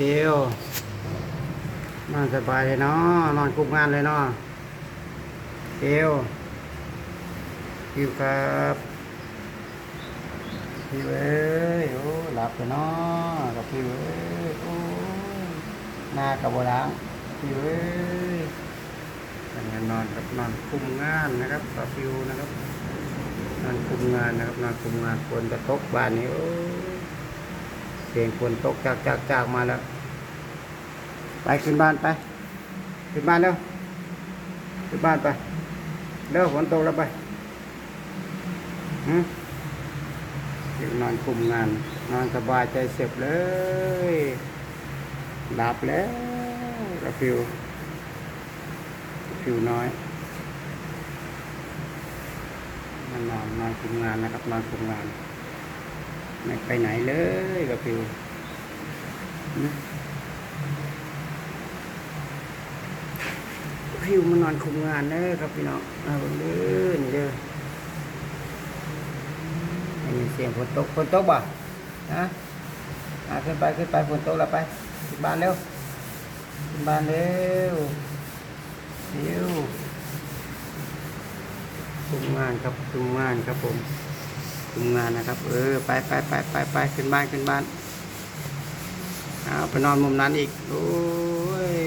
ปิวนอนสบายเลยเนาะนอนคุมงานเลยเนาะปิวปิวครับปิวเอ้ยโอ้หลับไปเนาะกับปิวเอ้ยโอ้ยหน้ากับโบราณปิวเอ้ยทำงานนอนกับนอนคุมงานนะครับกับปิวนะครับนอนคุมงานนะครับนอนคุมงานฝนจะตกบ้านนี้โอ้ เสียงฝนตกจากจากจากมาแล้ว ไปขึ้นบ้านไป ขึ้นบ้านเร็วขึ้นบ้านไปเร็วฝนตกแล้วไปหืมเดี๋ยวนอนคุมงาน นอนสบายใจเสบเลยหลับแล้วกระฟิวฟิวน้อยนอนนอนคุมงานนะครับนอนคุมงาน ไม่ไปไหนเลยกับฟิวนะฟิวมานอนคุมงานเด้อครับพี่น้องเอาเบิ่งเด้อนเด้อได้ยินเสียงฝนตกฝนตกบ่ฮะอะขึ้นไปขึ้นไปฝนตกแล้วไปขึ้นบ้านเร็วขึ้นบ้านเร็วเร็วคุมงานครับคุมงานครับผม คุมงานนะครับ เออไปไปไปไปไปขึ้นบ้านขึ้นบ้านเอาไปนอนมุมนั้นอีก โอ้ย